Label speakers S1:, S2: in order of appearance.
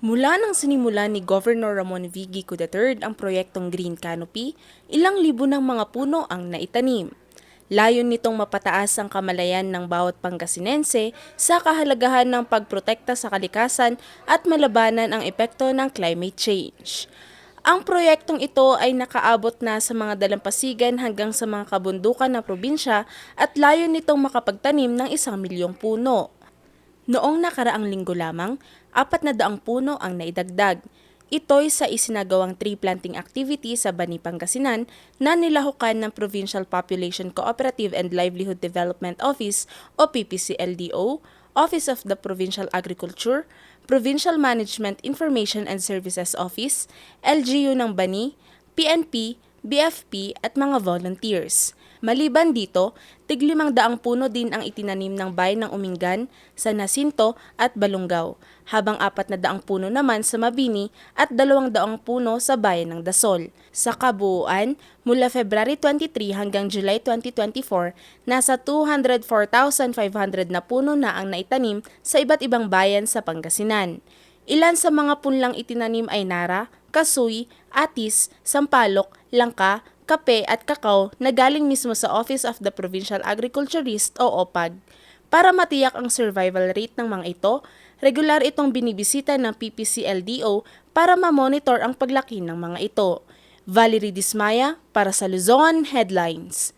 S1: Mula nang sinimula ni Governor Ramon V. Gico III ang proyektong Green Canopy, ilang libo ng mga puno ang naitanim. Layon nitong mapataas ang kamalayan ng bawat Pangasinense sa kahalagahan ng pagprotekta sa kalikasan at malabanan ang epekto ng climate change. Ang proyektong ito ay nakaabot na sa mga dalampasigan hanggang sa mga kabundukan ng probinsya at layon nitong makapagtanim ng isang milyong puno. Noong nakaraang linggo lamang, apat na daang puno ang naidagdag. Ito'y sa isinagawang tree planting activity sa Bani Pangasinan na nilahukan ng Provincial Population Cooperative and Livelihood Development Office o PPCLDO, Office of the Provincial Agriculture, Provincial Management Information and Services Office, LGU ng Bani, PNP, BFP at mga volunteers. Maliban dito, tig limang daang puno din ang itinanim ng bayan ng Umingan, San Jacinto at Balungaw, habang apat na daang puno naman sa Mabini at dalawang daang puno sa bayan ng Dasol. Sa kabuuan, mula February 23 hanggang July 2024, nasa 204,500 na puno na ang naitanim sa iba't ibang bayan sa Pangasinan. Ilan sa mga punlang itinanim ay nara, kasuy, atis, sampalok, langka, kape at kakao na galing mismo sa Office of the Provincial Agriculturist o OPAG. Para matiyak ang survival rate ng mga ito, regular itong binibisita ng PPCLDO para ma-monitor ang paglaki ng mga ito. Valerie Dismaya para sa Luzon Headlines.